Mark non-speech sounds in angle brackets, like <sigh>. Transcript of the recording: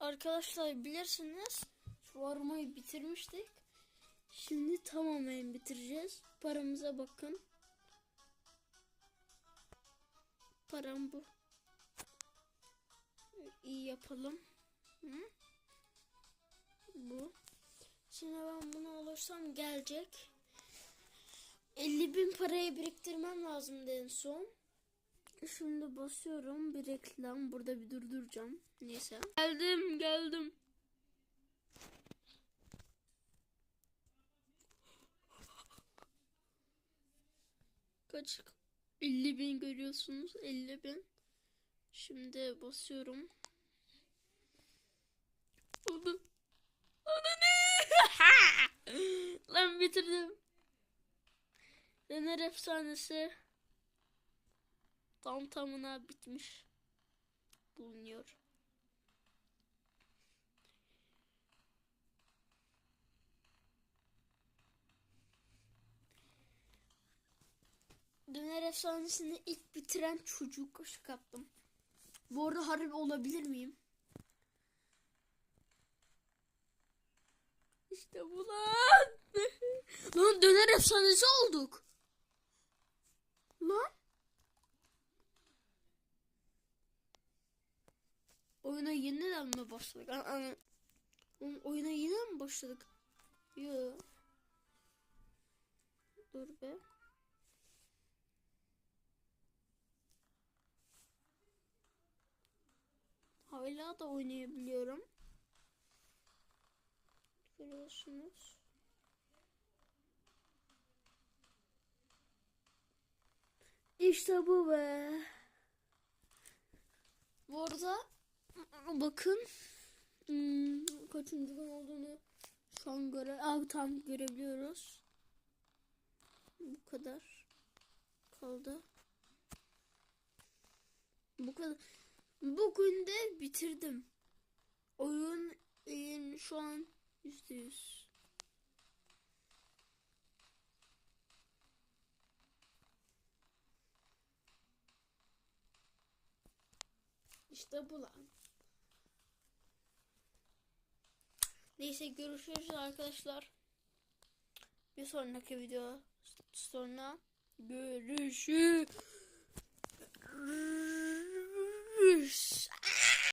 Arkadaşlar bilirsiniz şu armayı bitirmiştik. Şimdi tamamen bitireceğiz. Paramıza bakın. Param bu. İyi yapalım. Hı? Bu. Şimdi ben bunu alırsam gelecek. 50 bin parayı biriktirmem lazımdı en son. Şimdi basıyorum bir reklam. Burada bir durduracağım. Neyse. Geldim geldim. Kaç? 50 bin görüyorsunuz. 50 bin. Şimdi basıyorum. Onu. Onu ne? <laughs> Lan bitirdim. Döner efsanesi tam tamına bitmiş bulunuyor. Döner efsanesini ilk bitiren çocuk ışık attım. Bu arada harbi olabilir miyim? İşte bu lan. <laughs> lan döner efsanesi olduk. Lan. Oyuna yeniden mi başladık? An- Oyuna yeniden mi başladık? Yo. Dur be. Hala da oynayabiliyorum. Görüyorsunuz. İşte bu be. Bu arada bakın hmm, kaçıncı gün olduğunu şu an göre Aa, tam görebiliyoruz. Bu kadar kaldı. Bu kadar. Bugün de bitirdim. Oyun oyun şu an yüzde yüz. İşte bu lan. Neyse görüşürüz arkadaşlar. Bir sonraki video sonra görüşürüz.